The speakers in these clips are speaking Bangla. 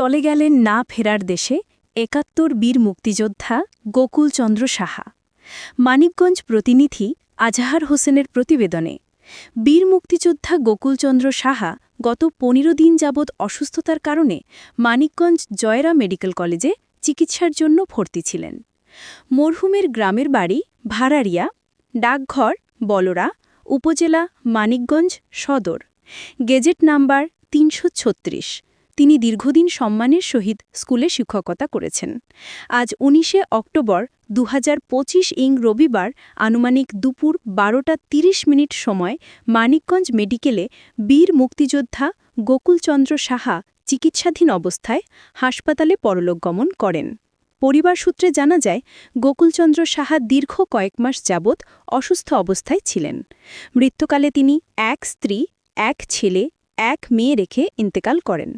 চলে গেলেন না ফেরার দেশে একাত্তর বীর মুক্তিযোদ্ধা গোকুলচন্দ্র সাহা। মানিকগঞ্জ প্রতিনিধি আজাহার হোসেনের প্রতিবেদনে বীর মুক্তিযোদ্ধা গোকুলচন্দ্র সাহা গত পনেরো দিন যাবৎ অসুস্থতার কারণে মানিকগঞ্জ জয়রা মেডিকেল কলেজে চিকিৎসার জন্য ভর্তি ছিলেন। মরহুমের গ্রামের বাড়ি ভাড়ারিয়া, ডাকঘর, বলরা, উপজেলা মানিকগঞ্জ সদর। গেজেট নাম্বার তিনশো ছত্রিশ। তিনি দীর্ঘদিন সম্মানের সহিত স্কুলে শিক্ষকতা করেছেন। আজ উনিশে অক্টোবর দু হাজার পঁচিশ ইং রবিবার আনুমানিক দুপুর বারোটা ৩০ মিনিট সময় মানিকগঞ্জ মেডিকেলে বীর মুক্তিযোদ্ধা গোকুলচন্দ্র সাহা চিকিৎসাধীন অবস্থায় হাসপাতালে পরলোক গমন করেন। পরিবার সূত্রে জানা যায়, গোকুলচন্দ্র সাহা দীর্ঘ কয়েক মাস যাবৎ অসুস্থ অবস্থায় ছিলেন। মৃত্যুকালে তিনি এক স্ত্রী, এক ছেলে, এক মেয়ে রেখে ইন্তেকাল করেন।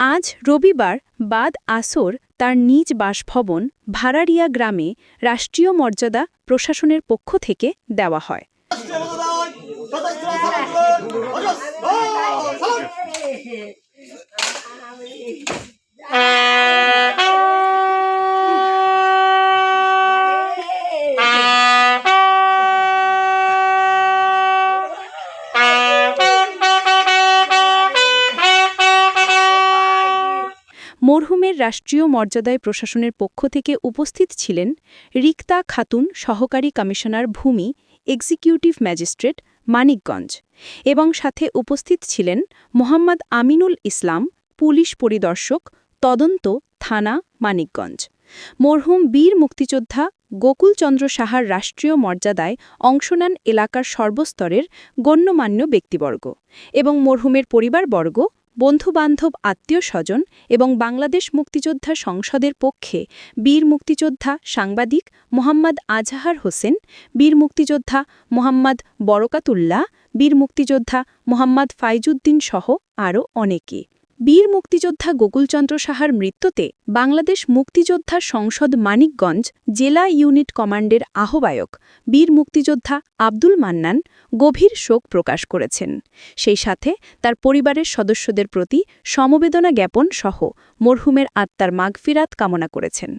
আজ রবিবার বাদ আসর তার নিজ বাসভবন ভাড়ারিয়া গ্রামে রাষ্ট্রীয় মর্যাদা প্রশাসনের পক্ষ থেকে দেওয়া হয়। মরহুমের রাষ্ট্রীয় মর্যাদায় প্রশাসনের পক্ষ থেকে উপস্থিত ছিলেন রিক্তা খাতুন সহকারী কমিশনার ভূমি, এক্সিকিউটিভ ম্যাজিস্ট্রেট মানিকগঞ্জ এবং সাথে উপস্থিত ছিলেন মোহাম্মদ আমিনুল ইসলাম, পুলিশ পরিদর্শক, তদন্ত থানা, মানিকগঞ্জ। মরহুম বীর মুক্তিযোদ্ধা গোকুলচন্দ্র সাহার রাষ্ট্রীয় মর্যাদায় অংশ নেন এলাকার সর্বস্তরের গণ্যমান্য ব্যক্তিবর্গ এবং মরহুমের পরিবারবর্গ বন্ধুবান্ধব, আত্মীয় স্বজন এবং বাংলাদেশ মুক্তিযোদ্ধা সংসদের পক্ষে বীর মুক্তিযোদ্ধা সাংবাদিক মোহাম্মদ আজাহার হোসেন, বীর মুক্তিযোদ্ধা মোহাম্মদ বরকাতুল্লাহ, বীর মুক্তিযোদ্ধা মোহাম্মদ ফাইজুদ্দিন সহ আরও অনেকে। বীর মুক্তিযোদ্ধা গোকুলচন্দ্র সাহার মৃত্যুতে বাংলাদেশ মুক্তিযোদ্ধা সংসদ মানিকগঞ্জ জেলা ইউনিট কমান্ডের আহ্বায়ক বীর মুক্তিযোদ্ধা আব্দুল মান্নান গভীর শোক প্রকাশ করেছেন। সেই সাথে তার পরিবারের সদস্যদের প্রতি সমবেদনা জ্ঞাপন সহ মরহুমের আত্মার মাগফিরাত কামনা করেছেন।